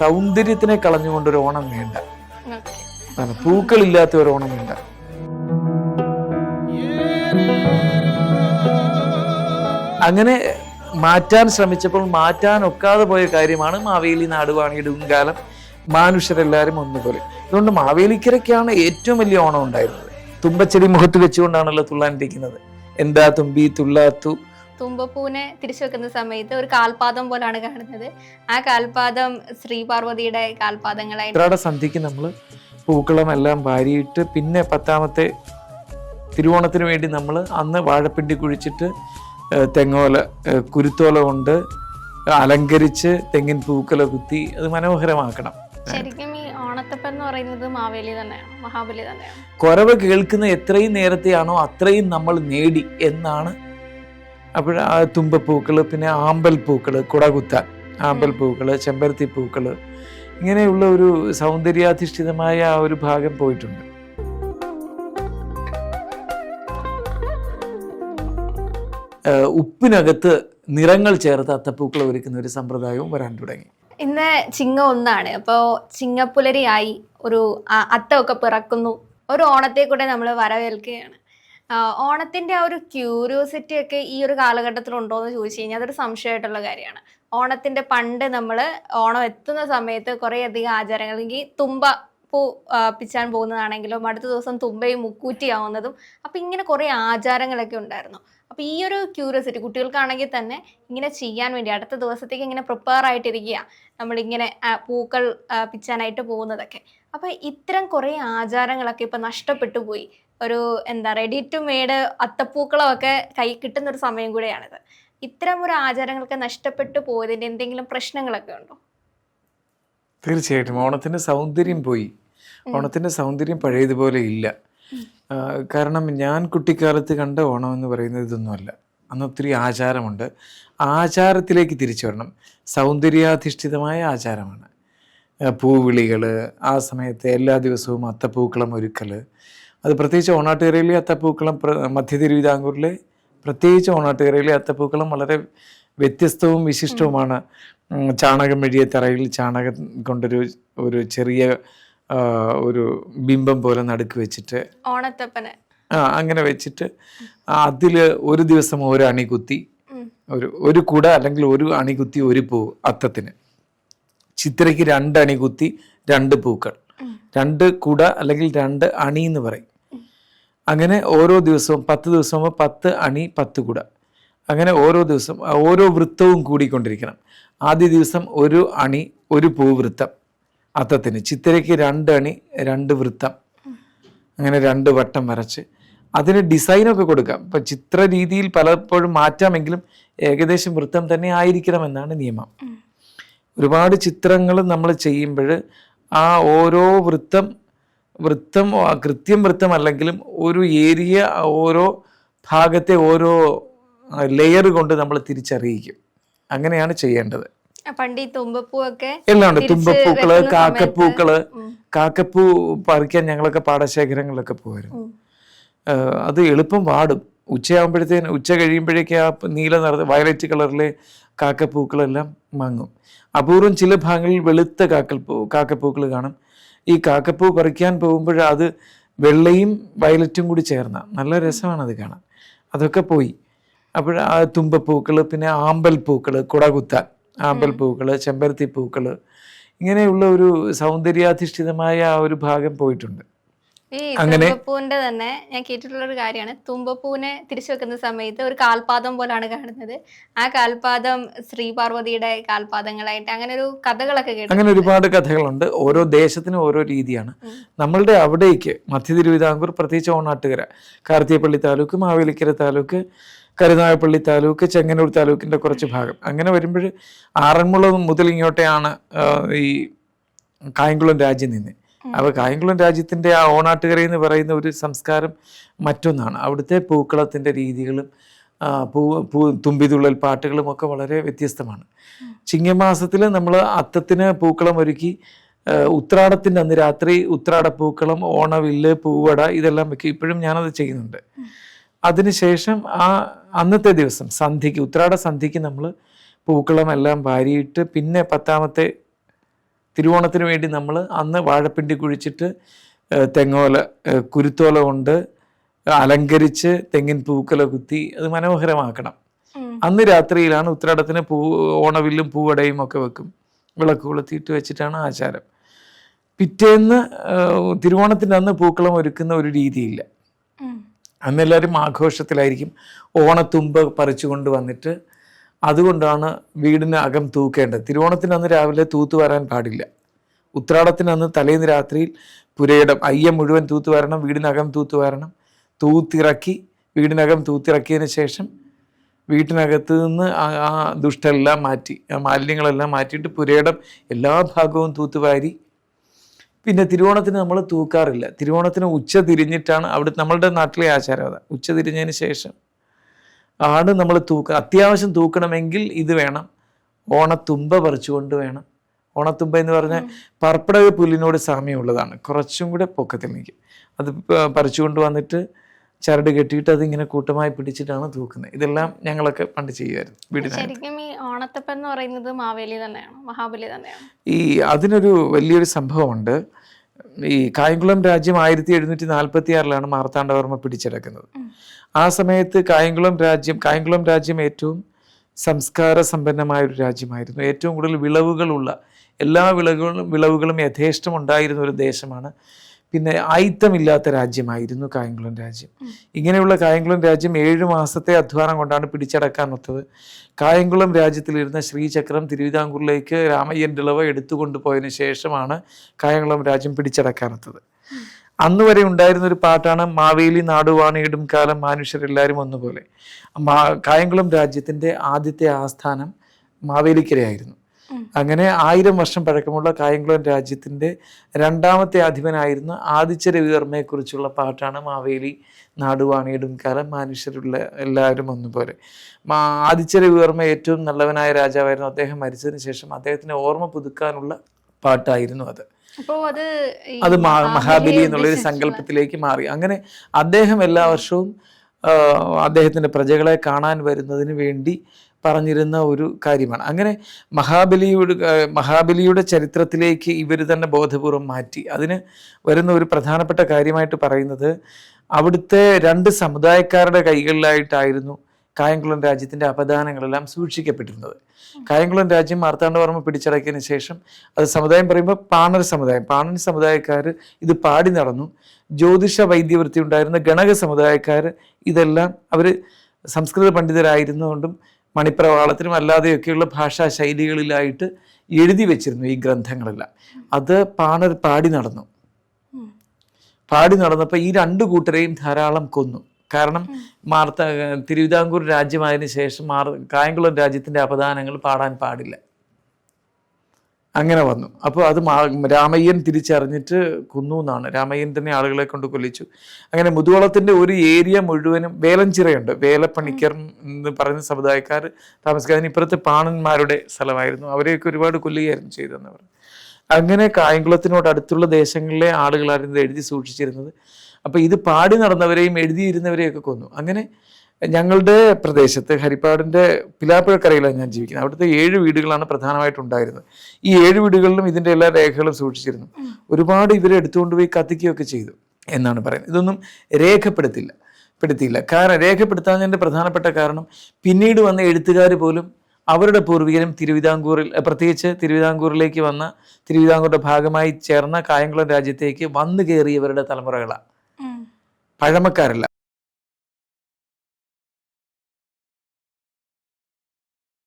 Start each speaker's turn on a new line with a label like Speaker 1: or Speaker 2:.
Speaker 1: സൗന്ദര്യത്തിനെ കളഞ്ഞുകൊണ്ട് ഒരു ഓണം വേണ്ട. പൂക്കളില്ലാത്ത ഒരു ഓണം വേണ്ട. അങ്ങനെ മാറ്റാൻ ശ്രമിച്ചപ്പോൾ മാറ്റാൻ ഒക്കാതെ പോയ കാര്യമാണ് മാവേലി നാടുവാണിയുടെ കാലം മാനുഷ്യരെല്ലാവരും ഒന്നുപോലെ. അതുകൊണ്ട് മാവേലിക്കരയ്ക്കാണ് ഏറ്റവും വലിയ ഓണം ഉണ്ടായിരുന്നത്. തുമ്പച്ചെടി മുഖത്ത് വെച്ചുകൊണ്ടാണല്ലോ തുള്ളാനിരിക്കുന്നത്. എന്താ തുമ്പി തുള്ളാത്തു?
Speaker 2: തുമ്പപ്പൂവിനെ തിരിച്ചു വെക്കുന്ന സമയത്ത് ഒരു കാൽപാദം പോലാണ് കാണുന്നത്. ആ കാൽപാദം ശ്രീ പാർവതിയുടെ കാൽപാദങ്ങളായി
Speaker 1: സന്ധിക്ക് നമ്മൾ പൂക്കളം എല്ലാം വാരിയിട്ട് പിന്നെ പത്താമത്തെ തിരുവോണത്തിന് വേണ്ടി നമ്മൾ അന്ന് വാഴപ്പിണ്ടി കുഴിച്ചിട്ട് തെങ്ങോല കുരുത്തോല കൊണ്ട് അലങ്കരിച്ച് തെങ്ങിൻ പൂക്കല കുത്തി അത് മനോഹരമാക്കണം.
Speaker 2: ശരിക്കും ഈ ഓണത്തപ്പ എന്ന് പറയുന്നത് മാവേലി തന്നെയാണ് മഹാബലി തന്നെയാണ്.
Speaker 1: കുറവ് കേൾക്കുന്ന എത്രയും നേരത്തെയാണോ അത്രയും നമ്മൾ നേടി എന്നാണ് അപ്പോൾ ആ തുമ്പപ്പൂക്കൾ പിന്നെ ആമ്പൽ പൂക്കൾ കുടകുത്ത ആമ്പൽ പൂക്കൾ ചെമ്പരത്തി പൂക്കൾ ഇങ്ങനെയുള്ള ഒരു സൗന്ദര്യാധിഷ്ഠിതമായ ആ ഒരു ഭാഗം പോയിട്ടുണ്ട്. ഉപ്പിനകത്ത് നിറങ്ങൾ ചേർത്ത് അത്തപ്പൂക്കൾ ഒരുക്കുന്ന ഒരു സമ്പ്രദായവും വരാൻ തുടങ്ങി.
Speaker 2: ഇന്ന് ചിങ്ങ ഒന്നാണ്. അപ്പോൾ ചിങ്ങപ്പുലരിയായി ഒരു അത്തമൊക്കെ പിറക്കുന്നു. ഒരു ഓണത്തെ കൂടെ നമ്മൾ വരവേൽക്കുകയാണ്. ഓണത്തിന്റെ ആ ഒരു ക്യൂരിയോസിറ്റി ഒക്കെ ഈ ഒരു കാലഘട്ടത്തിൽ ഉണ്ടോ എന്ന് ചോദിച്ചു കഴിഞ്ഞാൽ അതൊരു സംശയമായിട്ടുള്ള കാര്യമാണ്. ഓണത്തിന്റെ പണ്ട് നമ്മൾ ഓണം എത്തുന്ന സമയത്ത് കുറേയധികം ആചാരങ്ങൾ അല്ലെങ്കിൽ തുമ്പ പൂ പിച്ചാൻ പോകുന്നതാണെങ്കിലും അടുത്ത ദിവസം തുമ്പയും മുക്കൂറ്റിയാവുന്നതും അപ്പം ഇങ്ങനെ കുറേ ആചാരങ്ങളൊക്കെ ഉണ്ടായിരുന്നു. അപ്പോൾ ഈ ഒരു ക്യൂരിയോസിറ്റി കുട്ടികൾക്കാണെങ്കിൽ തന്നെ ഇങ്ങനെ ചെയ്യാൻ വേണ്ടി അടുത്ത ദിവസത്തേക്ക് ഇങ്ങനെ പ്രിപ്പയർ ആയിട്ടിരിക്കുക. നമ്മളിങ്ങനെ പൂക്കൾ പിച്ചാനായിട്ട് പോകുന്നതൊക്കെ. അപ്പൊ ഇത്തരം കുറേ ആചാരങ്ങളൊക്കെ ഇപ്പൊ നഷ്ടപ്പെട്ടു പോയി. ഒരു എന്താ റെഡി ടു മെയ്ഡ് അത്തപ്പൂക്കളമൊക്കെ കൈ കിട്ടുന്ന ഒരു സമയം കൂടെയാണിത്. ഇത്തരം ഒരു ആചാരങ്ങളൊക്കെ നഷ്ടപ്പെട്ടു പോയതിന്റെ എന്തെങ്കിലും പ്രശ്നങ്ങളൊക്കെ ഉണ്ടോ?
Speaker 1: തീർച്ചയായിട്ടും. ഓണത്തിന്റെ സൗന്ദര്യം പോയി. ഓണത്തിന്റെ സൗന്ദര്യം പഴയതുപോലെ ഇല്ല. കാരണം ഞാൻ കുട്ടിക്കാലത്ത് കണ്ട ഓണം എന്ന് പറയുന്നത് ഇതൊന്നുമല്ല. അന്ന് ഒത്തിരി ആചാരമുണ്ട്. ആചാരത്തിലേക്ക് തിരിച്ചു വരണം. സൗന്ദര്യാധിഷ്ഠിതമായ ആചാരമാണ്. പൂവിളികൾ ആ സമയത്ത് എല്ലാ ദിവസവും അത്തപ്പൂക്കളം ഒരുക്കൽ അത് പ്രത്യേകിച്ച് ഓണാട്ടുകരയിലെ അത്തപ്പൂക്കളം പ്ര- മധ്യ തിരുവിതാംകൂറിലെ പ്രത്യേകിച്ച് ഓണാട്ടുകരയിലെ അത്തപ്പൂക്കളം വളരെ വ്യത്യസ്തവും വിശിഷ്ടവുമാണ്. ചാണകം മെഴിയ തറയിൽ ചാണകം കൊണ്ടൊരു ഒരു ചെറിയ ഒരു ബിംബം പോലെ നടുക്ക് വെച്ചിട്ട്
Speaker 2: ഓണത്തപ്പന്.
Speaker 1: ആ അങ്ങനെ വെച്ചിട്ട് അതിൽ ഒരു ദിവസം ഒരു അണി കുത്തി. ഒരു ഒരു കുട അല്ലെങ്കിൽ ഒരു അണി കുത്തി ഒരു പൂ അത്തത്തിന്. ചിത്രയ്ക്ക് രണ്ട് അണി കുത്തി രണ്ട് പൂക്കൾ. രണ്ട് കുട അല്ലെങ്കിൽ രണ്ട് അണി എന്ന് പറയും. അങ്ങനെ ഓരോ ദിവസവും പത്ത് ദിവസമാകുമ്പോൾ പത്ത് അണി പത്ത് കുട. അങ്ങനെ ഓരോ ദിവസം ഓരോ വൃത്തവും കൂടിക്കൊണ്ടിരിക്കണം. ആദ്യ ദിവസം ഒരു അണി ഒരു പൂവൃത്തം. അത്തത്തിന് ചിത്രയ്ക്ക് രണ്ട് അണി രണ്ട് വൃത്തം. അങ്ങനെ രണ്ട് വട്ടം വരച്ച്. അതിന് ഡിസൈനൊക്കെ കൊടുക്കാം. ഇപ്പം ചിത്ര രീതിയിൽ പലപ്പോഴും മാറ്റാമെങ്കിലും ഏകദേശം വൃത്തം തന്നെ ആയിരിക്കണമെന്നാണ് നിയമം.
Speaker 2: ഉം.
Speaker 1: ഒരുപാട് ചിത്രങ്ങൾ നമ്മൾ ചെയ്യുമ്പോൾ ആ ഓരോ വൃത്തം വൃത്തം കൃത്യം വൃത്തം അല്ലെങ്കിലും ഒരു ഏരിയ ഓരോ ഭാഗത്തെ ഓരോ ലെയർ കൊണ്ട് നമ്മൾ തിരിച്ചറിയിക്കും. അങ്ങനെയാണ് ചെയ്യേണ്ടത്.
Speaker 2: പണ്ട് ഈ തുമ്പപ്പൂവൊക്കെ
Speaker 1: എല്ലാം ഉണ്ട്. തുമ്പപ്പൂക്കൾ
Speaker 2: കാക്കപ്പൂക്കൾ
Speaker 1: കാക്കപ്പൂ പറിക്കാൻ ഞങ്ങളൊക്കെ പാടശേഖരങ്ങളിലൊക്കെ പോയിരുന്നു അത് എളുപ്പം വാടും. ഉച്ചയാകുമ്പോഴത്തേന് ഉച്ച കഴിയുമ്പോഴേക്ക് ആ നീല നിറ വയലറ്റ് കളറിലെ കാക്കപ്പൂക്കളെല്ലാം മങ്ങും. അപൂർവം ചില ഭാഗങ്ങളിൽ വെളുത്ത കാക്കൽപ്പൂ കാക്കപ്പൂക്കൾ കാണും. ഈ കാക്കപ്പൂ പറിക്കാൻ പോകുമ്പോൾ അത് വെള്ളയും വയലറ്റും കൂടി ചേർന്ന. നല്ല രസമാണ് അത് കാണാൻ. അതൊക്കെ പോയി. അപ്പോൾ ആ തുമ്പപ്പൂക്കൾ പിന്നെ ആമ്പൽ പൂക്കൾ കുടകുത്താൻ. ആമ്പൽ പൂക്കൾ ചെമ്പരത്തി പൂക്കൾ ഇങ്ങനെയുള്ള ഒരു സൗന്ദര്യാധിഷ്ഠിതമായ ആ ഒരു ഭാഗം പോയിട്ടുണ്ട്.
Speaker 2: ഈ
Speaker 1: അങ്ങനെ-
Speaker 2: തുമ്പപ്പൂവിന്റെ തന്നെ ഞാൻ കേട്ടിട്ടുള്ള ഒരു കാര്യമാണ്. തുമ്പപ്പൂവിനെ തിരിച്ചു വെക്കുന്ന സമയത്ത് ഒരു കാൽപാദം പോലാണ് കാണുന്നത്. ആ കാൽപാദം ശ്രീ പാർവതിയുടെ കാൽപാദങ്ങളായിട്ട് അങ്ങനെ ഒരു കഥകളൊക്കെ കേട്ടു
Speaker 1: അങ്ങനെ ഒരുപാട് കഥകളുണ്ട്. ഓരോ ദേശത്തിനും ഓരോ രീതിയാണ്. നമ്മളുടെ അവിടേക്ക് മധ്യ തിരുവിതാംകൂർ പ്രത്യേകിച്ച് ഓണാട്ടുകര കാർത്തിയപ്പള്ളി താലൂക്ക് മാവേലിക്കര താലൂക്ക് കരുനാഗപ്പള്ളി താലൂക്ക് ചെങ്ങന്നൂർ താലൂക്കിന്റെ കുറച്ച് ഭാഗം. അങ്ങനെ വരുമ്പോൾ ആറന്മുള മുതൽ ഇങ്ങോട്ടെയാണ് ഈ കായംകുളം രാജ്യം നിന്ന്. അപ്പോൾ കായംകുളം രാജ്യത്തിന്റെ ആ ഓണാട്ടുകര എന്ന് പറയുന്ന ഒരു സംസ്കാരം മറ്റൊന്നാണ്. അവിടുത്തെ പൂക്കളത്തിന്റെ രീതികളും പൂ പൂ തുമ്പിതുള്ളൽ പാട്ടുകളും ഒക്കെ വളരെ വ്യത്യസ്തമാണ്. ചിങ്ങമാസത്തിൽ നമ്മൾ അത്തത്തിന് പൂക്കളം ഒരുക്കി ഉത്രാടത്തിന്റെ ഉത്രാടത്തിന്റെ അന്ന് രാത്രി ഉത്രാട പൂക്കളം ഓണവില്ല് പൂവട ഇതെല്ലാം വെക്കും. ഇപ്പോഴും ഞാനത് ചെയ്യുന്നുണ്ട്. അതിനുശേഷം ആ അന്നത്തെ ദിവസം സന്ധ്യയ്ക്ക് ഉത്രാട സന്ധ്യയ്ക്ക് നമ്മൾ പൂക്കളം എല്ലാം വാരിയിട്ട് പിന്നെ പത്താമത്തെ തിരുവോണത്തിന് വേണ്ടി നമ്മൾ അന്ന് വാഴപ്പിണ്ടി കുഴിച്ചിട്ട് തെങ്ങോല കുരുത്തോല കൊണ്ട് അലങ്കരിച്ച് തെങ്ങിൻ പൂക്കല കുത്തി അത് മനോഹരമാക്കണം. അന്ന് രാത്രിയിലാണ് ഉത്രാടത്തിന് പൂ ഓണവില്ലും പൂവടയും ഒക്കെ വെക്കും. വിളക്ക് കൊളുത്തിയിട്ട് വെച്ചിട്ടാണ് ആചാരം. പിറ്റേന്ന് തിരുവോണത്തിന് തിരുവോണത്തിന്റെ അന്ന് പൂക്കളം ഒരുക്കുന്ന ഒരു രീതിയില്ല.
Speaker 2: അന്നെല്ലാവരും
Speaker 1: അന്ന് എല്ലാവരും ആഘോഷത്തിലായിരിക്കും. ഓണത്തുമ്പ് പറിച്ചു കൊണ്ട് വന്നിട്ട് അതുകൊണ്ടാണ് വീടിന് അകം തൂക്കേണ്ടത്. തിരുവോണത്തിന് അന്ന് രാവിലെ തൂത്തു വരാൻ പാടില്ല. ഉത്രാടത്തിന് അന്ന് തലേന്ന് രാത്രിയിൽ പുരയിടം അയ്യം മുഴുവൻ തൂത്തു വരണം വീടിനകം തൂത്തു വരണം. തൂത്തിറക്കി വീടിനകം തൂത്തിറക്കിയതിന് ശേഷം വീട്ടിനകത്ത് നിന്ന് ആ- ദുഷ്ടെല്ലാം മാറ്റി ആ മാലിന്യങ്ങളെല്ലാം മാറ്റിയിട്ട് പുരയിടം എല്ലാ ഭാഗവും തൂത്തുവാരി പിന്നെ തിരുവോണത്തിന് നമ്മൾ തൂക്കാറില്ല. തിരുവോണത്തിന് ഉച്ച തിരിഞ്ഞിട്ടാണ് അവിടെ നമ്മളുടെ നാട്ടിലെ ആചാരം അതാ. ഉച്ച തിരിഞ്ഞതിന് ശേഷം ആണ് നമ്മൾ തൂക്കുക അത്യാവശ്യം തൂക്കണമെങ്കിൽ ഇത് വേണം. ഓണത്തുമ്പ പറിച്ചുകൊണ്ട് വേണം. ഓണത്തുമ്പ എന്ന് പറഞ്ഞാൽ പർപ്പിടക പുല്ലിനോട് സാമ്യമുള്ളതാണ്. കുറച്ചും കൂടെ പൊക്കത്തിൽ നിൽക്കും. അത് പറിച്ചുകൊണ്ട് വന്നിട്ട് ചരട് കെട്ടിയിട്ട് അതിങ്ങനെ കൂട്ടമായി പിടിച്ചിട്ടാണ് തൂക്കുന്നത്. ഇതെല്ലാം ഞങ്ങളൊക്കെ പണ്ട് ചെയ്യുമായിരുന്നു
Speaker 2: ഓണത്തപ്പൻ എന്ന് പറയുന്നത് മാവേലി തന്നെയാണ് മഹാബലി തന്നെയാണ്.
Speaker 1: ഈ അതിനൊരു വലിയൊരു സംഭവമുണ്ട്. ഈ കായംകുളം രാജ്യം ആയിരത്തി എഴുന്നൂറ്റി നാൽപ്പത്തി ആറിലാണ് മാർത്താണ്ഡവർമ്മ പിടിച്ചെടുക്കുന്നത്. ആ സമയത്ത് കായംകുളം രാജ്യം കായംകുളം രാജ്യം ഏറ്റവും സംസ്കാര സമ്പന്നമായ ഒരു രാജ്യമായിരുന്നു. ഏറ്റവും കൂടുതൽ വിളവുകളുള്ള എല്ലാ വിളകളും വിളവുകളും യഥേഷ്ടം ഉണ്ടായിരുന്ന ഒരു ദേശമാണ് പിന്നെ ആയിത്തമില്ലാത്ത രാജ്യമായിരുന്നു കായംകുളം രാജ്യം. ഇങ്ങനെയുള്ള കായംകുളം രാജ്യം ഏഴു മാസത്തെ അധ്വാനം കൊണ്ടാണ് പിടിച്ചടക്കാൻ പിടിച്ചടക്കാനൊത്തത്. കായംകുളം രാജ്യത്തിലിരുന്ന ശ്രീചക്രം തിരുവിതാംകൂറിലേക്ക് രാമയ്യൻ ഇളവ് എടുത്തുകൊണ്ട് പോയതിനു ശേഷമാണ് കായംകുളം രാജ്യം പിടിച്ചടക്കാൻ പിടിച്ചടക്കാനൊത്തത് അന്ന് വരെ ഉണ്ടായിരുന്ന ഒരു പാട്ടാണ് മാവേലി നാടുവാണിയിടും കാലം മനുഷ്യരെല്ലാവരും ഒന്നുപോലെ. മാ കായംകുളം രാജ്യത്തിന്റെ ആദ്യത്തെ ആസ്ഥാനം മാവേലിക്കരയായിരുന്നു. അങ്ങനെ ആയിരം വർഷം പഴക്കമുള്ള കായംകുളം രാജ്യത്തിന്റെ രണ്ടാമത്തെ അധിപനായിരുന്ന ആദിച്ച രവിവർമ്മയെക്കുറിച്ചുള്ള പാട്ടാണ് മാവേലി നാടുവാണിയിടും കാലം മനുഷ്യരുള്ള എല്ലാവരും ഒന്നുപോലെ. മാ ആദിച്ച രവിവർമ്മ ഏറ്റവും നല്ലവനായ രാജാവായിരുന്നു അദ്ദേഹം. മരിച്ചതിന് ശേഷം അദ്ദേഹത്തിന് ഓർമ്മ പുതുക്കാനുള്ള പാട്ടായിരുന്നു അത്.
Speaker 2: അത്
Speaker 1: മഹാബലി എന്നുള്ളൊരു സങ്കല്പത്തിലേക്ക് മാറി. അങ്ങനെ അദ്ദേഹം എല്ലാ വർഷവും അദ്ദേഹത്തിന്റെ അദ്ദേഹത്തിന്റെ പ്രജകളെ കാണാൻ വരുന്നതിന് വേണ്ടി പറഞ്ഞിരുന്ന ഒരു കാര്യമാണ്. അങ്ങനെ മഹാബലിയുടെ മഹാബലിയുടെ ചരിത്രത്തിലേക്ക് ഇവർ തന്നെ ബോധപൂർവം മാറ്റി. അതിന് വരുന്ന ഒരു പ്രധാനപ്പെട്ട കാര്യമായിട്ട് പറയുന്നത് അവിടുത്തെ രണ്ട് സമുദായക്കാരുടെ കൈകളിലായിട്ടായിരുന്നു കായംകുളം രാജ്യത്തിന്റെ അപദാനങ്ങളെല്ലാം സൂക്ഷിക്കപ്പെട്ടിരുന്നത്. കായംകുളം രാജ്യം മാർത്താണ്ഡവർമ്മ പിടിച്ചടക്കിയതിന് ശേഷം അത് സമുദായം പറയുമ്പോൾ പാണർ സമുദായം. പാണൻ സമുദായക്കാർ ഇത് പാടി നടന്നു. ജ്യോതിഷ വൈദ്യവൃത്തി ഉണ്ടായിരുന്ന ഗണക സമുദായക്കാർ ഇതെല്ലാം അവർ സംസ്കൃത പണ്ഡിതരായിരുന്നുകൊണ്ടും മണിപ്രവാളത്തിനും അല്ലാതെയൊക്കെയുള്ള ഭാഷാ ശൈലികളിലായിട്ട് എഴുതി വെച്ചിരുന്നു ഈ ഗ്രന്ഥങ്ങളെല്ലാം. അത് പാണർ പാടി നടന്നു. പാടി നടന്നപ്പോൾ ഈ രണ്ട് കൂട്ടരെയും ധാരാളം കൊന്നു. കാരണം മാർത്ത തിരുവിതാംകൂർ രാജ്യമായതിനു ശേഷം മാർ കായംകുളം രാജ്യത്തിന്റെ അപദാനങ്ങൾ പാടാൻ പാടില്ല. അങ്ങനെ വന്നു. അപ്പോൾ അത് രാമയ്യൻ തിരിച്ചറിഞ്ഞിട്ട് കുന്നു എന്നാണ്. രാമയ്യൻ തന്നെ ആളുകളെ കൊണ്ട് കൊല്ലിച്ചു. അങ്ങനെ മുതുവളത്തിന്റെ ഒരു ഏരിയ മുഴുവനും വേലഞ്ചിറയുണ്ട്. വേലപ്പണിക്കർ എന്ന് പറയുന്ന സമുദായക്കാർ താമസിക്കാൻ ഇപ്പുറത്തെ പാണന്മാരുടെ സ്ഥലമായിരുന്നു. അവരെയൊക്കെ ഒരുപാട് കൊല്ലുകയായിരുന്നു ചെയ്തതെന്ന് പറഞ്ഞു. അങ്ങനെ കായംകുളത്തിനോട് അടുത്തുള്ള ദേശങ്ങളിലെ ആളുകളായിരുന്നു എഴുതി സൂക്ഷിച്ചിരുന്നത്. അപ്പോൾ ഇത് പാടി നടന്നവരെയും എഴുതിയിരുന്നവരെയൊക്കെ കൊന്നു. അങ്ങനെ ഞങ്ങളുടെ പ്രദേശത്ത് ഹരിപ്പാടിന്റെ പിലാപ്പുഴക്കരയിലാണ് ഞാൻ ജീവിക്കുന്നത്. അവിടുത്തെ ഏഴ് വീടുകളാണ് പ്രധാനമായിട്ടും ഉണ്ടായിരുന്നത് ഈ ഏഴ് വീടുകളിലും ഇതിന്റെ എല്ലാ രേഖകളും സൂക്ഷിച്ചിരുന്നു. ഒരുപാട് ഇവരെ എടുത്തുകൊണ്ട് പോയി കത്തിക്കുകയൊക്കെ ചെയ്തു എന്നാണ് പറയുന്നത്. ഇതൊന്നും രേഖപ്പെടുത്തില്ല പെടുത്തിയില്ല. കാരണം രേഖപ്പെടുത്താഞ്ഞതിന്റെ പ്രധാനപ്പെട്ട കാരണം പിന്നീട് വന്ന എഴുത്തുകാർ പോലും അവരുടെ പൂർവികരും തിരുവിതാംകൂറിൽ പ്രത്യേകിച്ച് തിരുവിതാംകൂറിലേക്ക് വന്ന തിരുവിതാംകൂറിന്റെ ഭാഗമായി ചേർന്ന കായംകുളം രാജ്യത്തേക്ക് വന്നു കയറിയവരുടെ തലമുറകളാണ്. പഴമക്കാരല്ല.